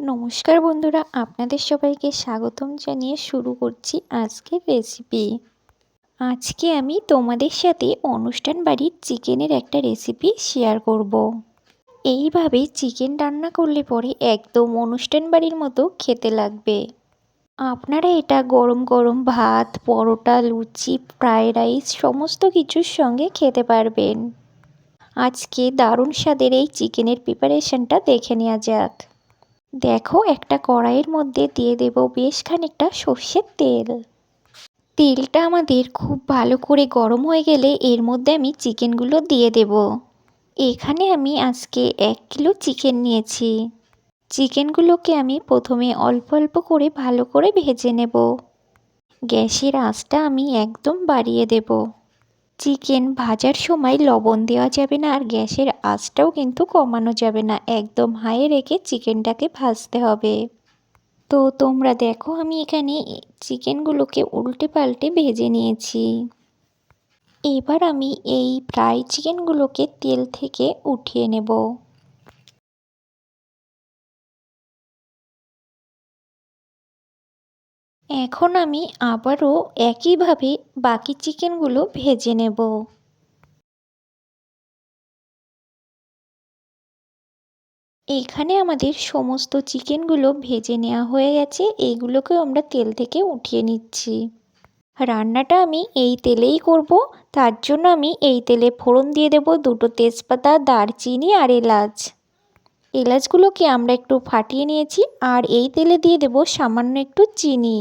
নমস্কার বন্ধুরা, আপনাদের সবাইকে স্বাগতম জানিয়ে শুরু করছি আজকের রেসিপি আজকে আমি তোমাদের সাথে অনুষ্ঠান বাড়ির চিকেনের একটা রেসিপি শেয়ার করব। এইভাবে চিকেন রান্না করলে পরে একদম অনুষ্ঠান বাড়ির মতো খেতে লাগবে। আপনারা এটা গরম গরম ভাত, পরোটা, লুচি ফ্রায়েড রাইস সমস্ত কিছুর সঙ্গে খেতে পারবেন। আজকে দারুণ স্বাদের এই চিকেনের প্রিপারেশনটা দেখে নেওয়া যাক। দেখো, একটা কড়াইয়ের মধ্যে দিয়ে দেব বেশ খানিকটা সর্ষের তেল। তেলটা আমাদের খুব ভালো করে গরম হয়ে গেলে এর মধ্যে আমি চিকেনগুলো দিয়ে দেব। এখানে আমি আজকে এক কিলো চিকেন নিয়েছি। চিকেনগুলোকে আমি প্রথমে অল্প অল্প করে ভালো করে ভেজে নেব। গ্যাসের আঁচটা আমি একদম বাড়িয়ে দেব। চিকেন ভাজার সময় লবণ দেওয়া যাবে না আর গ্যাসের আঁচটাও কিন্তু কমানো যাবে না। একদম হাইয়ে রেখে চিকেনটাকে ভাজতে হবে। তো তোমরা দেখো, আমি এখানে চিকেনগুলোকে উল্টে পাল্টে ভেজে নিয়েছি। এবার আমি এই ফ্রাই চিকেনগুলোকে তেল থেকে উঠিয়ে নেব। এখন আমি আবারও একইভাবে বাকি চিকেনগুলো ভেজে নেব। এখানে আমাদের সমস্ত চিকেনগুলো ভেজে নেওয়া হয়ে গেছে এইগুলোকেও আমরা তেল থেকে উঠিয়ে নিচ্ছি। রান্নাটা আমি এই তেলেই করব, তার জন্য আমি এই তেলে ফোড়ন দিয়ে দেব দুটো তেজপাতা, দারচিনি আর এলাচ। এলাচগুলোকে আমরা একটু ফাটিয়ে নিয়েছি, আর এই তেলে দিয়ে দেব সামান্য একটু চিনি।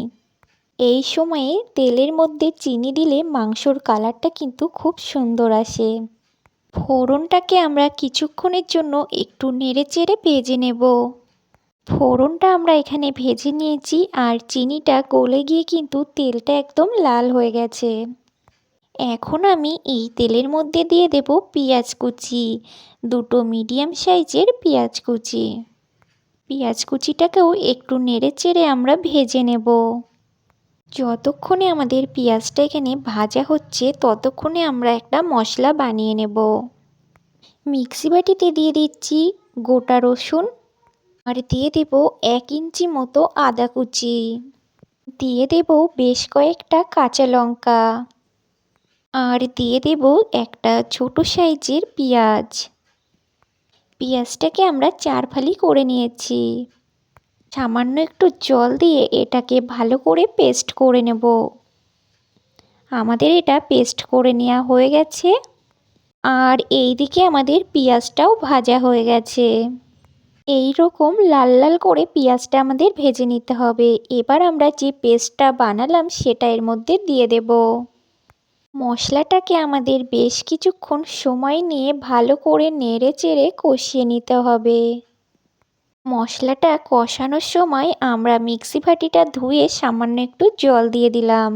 এই সময়ে তেলের মধ্যে চিনি দিলে মাংসর কালারটা কিন্তু খুব সুন্দর আসে। ফোড়নটাকে আমরা কিছুক্ষণের জন্য একটু নেড়ে চেড়ে ভেজে নেব। ফোড়নটা আমরা এখানে ভেজে নিয়েছি আর চিনিটা গলে গিয়ে কিন্তু তেলটা একদম লাল হয়ে গেছে। এখন আমি এই তেলের মধ্যে দিয়ে দেব পেঁয়াজ কুচি, দুটো মিডিয়াম সাইজের পেঁয়াজ কুচি। পেঁয়াজ কুচিটাকেও একটু নেড়ে চেড়ে আমরা ভেজে নেব। যতক্ষণে আমাদের পেঁয়াজটা এখানে ভাজা হচ্ছে, ততক্ষণে আমরা একটা মশলা বানিয়ে নেব। মিক্সি বাটিতে দিয়ে দিচ্ছি গোটা রসুন আর দিয়ে দেব এক ইঞ্চি মতো আদা কুচি। দিয়ে দেব বেশ কয়েকটা কাঁচা লঙ্কা আর দিয়ে দেব একটা ছোট সাইজের পেঁয়াজ। পেঁয়াজটাকে আমরা চার ফালি করে নিয়েছি। সামান্য একটু জল দিয়ে এটাকে ভালো করে পেস্ট করে নেব। আমাদের এটা পেস্ট করে নেওয়া হয়ে গেছে। আর এই দিকে আমাদের পেঁয়াজটাও ভাজা হয়ে গেছে। এই রকম লাল লাল করে পেঁয়াজটা আমাদের ভেজে নিতে হবে। এবার আমরা যে পেস্টটা বানালাম সেটা এর মধ্যে দিয়ে দেব। মশলাটাকে আমাদের বেশ কিছুক্ষণ সময় নিয়ে ভালো করে নেড়ে চেড়ে কষিয়ে নিতে হবে। মশলাটা কষানোর সময় আমরা মিক্সি বাটিটা ধুয়ে সামান্য একটু জল দিয়ে দিলাম।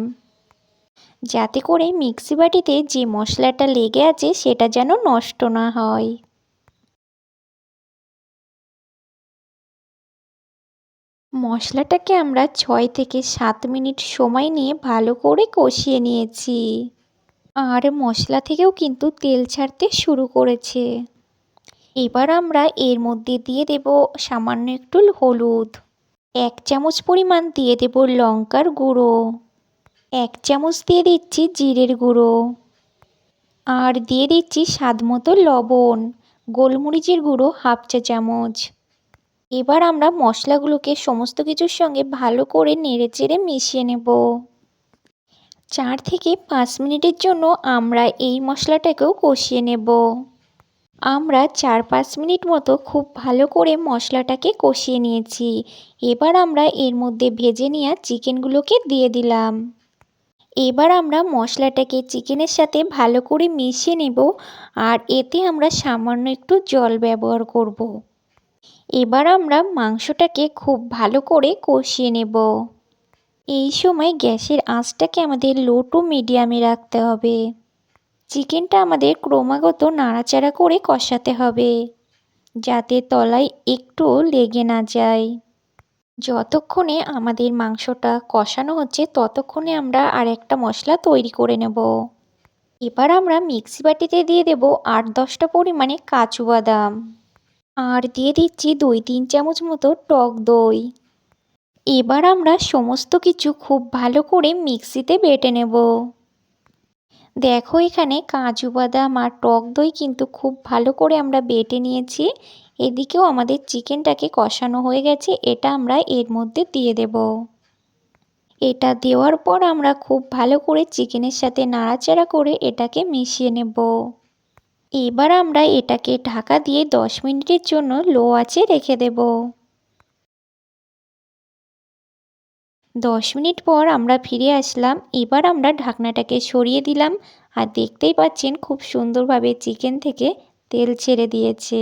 যাতে করে মিক্সি বাটিতে যে মশলাটা লেগে আছে সেটা যেন নষ্ট না হয়। মশলাটাকে আমরা ছয় থেকে সাত মিনিট সময় নিয়ে ভালো করে কষিয়ে নিয়েছি। আর মশলা থেকেও কিন্তু তেল ছাড়তে শুরু করেছে। এবার আমরা এর মধ্যে দিয়ে দেব সামান্য একটু হলুদ। এক চামচ পরিমাণ দিয়ে দেব লঙ্কার গুঁড়ো। এক চামচ দিয়ে দিচ্ছি জিরের গুঁড়ো। আর দিয়ে দিচ্ছি স্বাদ মতো লবণ, গোলমরিচের গুঁড়ো হাফ চা চামচ। এবার আমরা মশলাগুলোকে সমস্ত কিছুর সঙ্গে ভালো করে নেড়ে চেড়ে মিশিয়ে নেব। চার থেকে পাঁচ মিনিটের জন্য আমরা এই মশলাটাকেও কষিয়ে নেব। আমরা চার পাঁচ মিনিট মতো খুব ভালো করে মশলাটাকে কষিয়ে নিয়েছি। এবার আমরা এর মধ্যে ভেজে নেওয়া চিকেনগুলোকে দিয়ে দিলাম। এবার আমরা মশলাটাকে চিকেনের সাথে ভালো করে মিশিয়ে নেব আর এতে আমরা সামান্য একটু জল ব্যবহার করব। এবার আমরা মাংসটাকে খুব ভালো করে কষিয়ে নেব। এই সময় গ্যাসের আঁচটাকে আমাদের লো টু মিডিয়ামে রাখতে হবে। চিকেনটা আমাদের ক্রমাগত নাড়াচাড়া করে কষাতে হবে, যাতে তলায় একটু লেগে না যায়। যতক্ষণে আমাদের মাংসটা কষানো হচ্ছে, ততক্ষণে আমরা আর একটা মশলা তৈরি করে নেব। এবার আমরা মিক্সি বাটিতে দিয়ে দেব আট দশটা পরিমাণে কাজু বাদাম। আর দিয়ে দিচ্ছি দুই তিন চামচ মতো টক দই। এবার আমরা সমস্ত কিছু খুব ভালো করে মিক্সিতে বেটে নেব। দেখো এখানে কাজু বাদাম আর টক দই কিন্তু খুব ভালো করে আমরা বেটে নিয়েছি। এদিকেও আমাদের চিকেনটাকে কষানো হয়ে গেছে, এটা আমরা এর মধ্যে দিয়ে দেব। এটা দেওয়ার পর আমরা খুব ভালো করে চিকেনের সাথে নাড়াচাড়া করে এটাকে মিশিয়ে নেব। এবার আমরা এটাকে ঢাকা দিয়ে দশ মিনিটের জন্য লো আঁচে রেখে দেব। দশ মিনিট পর আমরা ফিরে আসলাম। এবার আমরা ঢাকনাটাকে সরিয়ে দিলাম আর দেখতেই পাচ্ছেন খুব সুন্দরভাবে চিকেন থেকে তেল ছেড়ে দিয়েছে।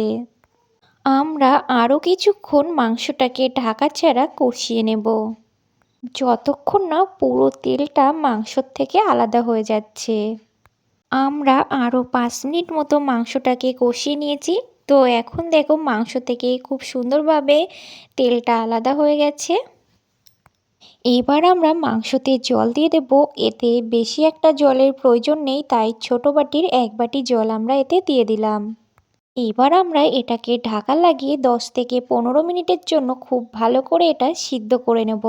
আমরা আরও কিছুক্ষণ মাংসটাকে ঢাকা ছাড়া কষিয়ে নেব। যতক্ষণ না পুরো তেলটা মাংসর থেকে আলাদা হয়ে যাচ্ছে। আমরা আরও পাঁচ মিনিট মতো মাংসটাকে কষিয়ে নিয়েছি। তো এখন দেখো মাংস থেকে খুব সুন্দরভাবে তেলটা আলাদা হয়ে গেছে। এবার আমরা মাংসতে জল দিয়ে দেব। এতে বেশি একটা জলের প্রয়োজন নেই, তাই ছোট বাটির এক বাটি জল আমরা এতে দিয়ে দিলাম। এবার আমরা এটাকে ঢাকা লাগিয়ে দশ থেকে পনেরো মিনিটের জন্য খুব ভালো করে এটা সিদ্ধ করে নেব।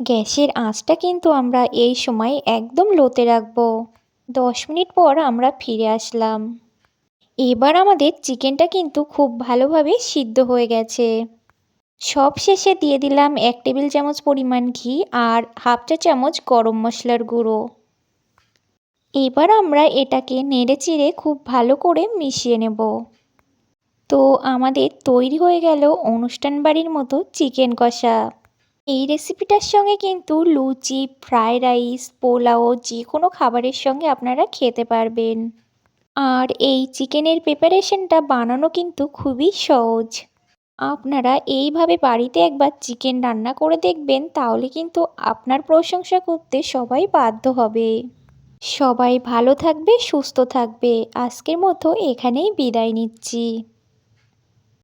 গ্যাসের আঁচটা কিন্তু আমরা এই সময় একদম লোতে রাখব। দশ মিনিট পর আমরা ফিরে আসলাম। এবার আমাদের চিকেনটা কিন্তু খুব ভালোভাবে সিদ্ধ হয়ে গেছে। সব শেষে দিয়ে দিলাম এক টেবিল চামচ পরিমাণ ঘি আর হাফ চা চামচ গরম মশলার গুঁড়ো। এবার আমরা এটাকে নেড়ে চিড়ে খুব ভালো করে মিশিয়ে নেব। তো আমাদের তৈরি হয়ে গেল অনুষ্ঠান বাড়ির মতো চিকেন কষা। এই রেসিপিটার সঙ্গে কিন্তু লুচি ফ্রায়েড রাইস, পোলাও যে কোনো খাবারের সঙ্গে আপনারা খেতে পারবেন। আর এই চিকেনের প্রিপারেশনটা বানানো কিন্তু খুবই সহজ। আপনারা এইভাবে বাড়িতে একবার চিকেন রান্না করে দেখবেন, তাহলে কিন্তু আপনার প্রশংসা করতে সবাই বাধ্য হবে। সবাই ভালো থাকবে, সুস্থ থাকবে। আজকের মতো এখানেই বিদায় নিচ্ছি।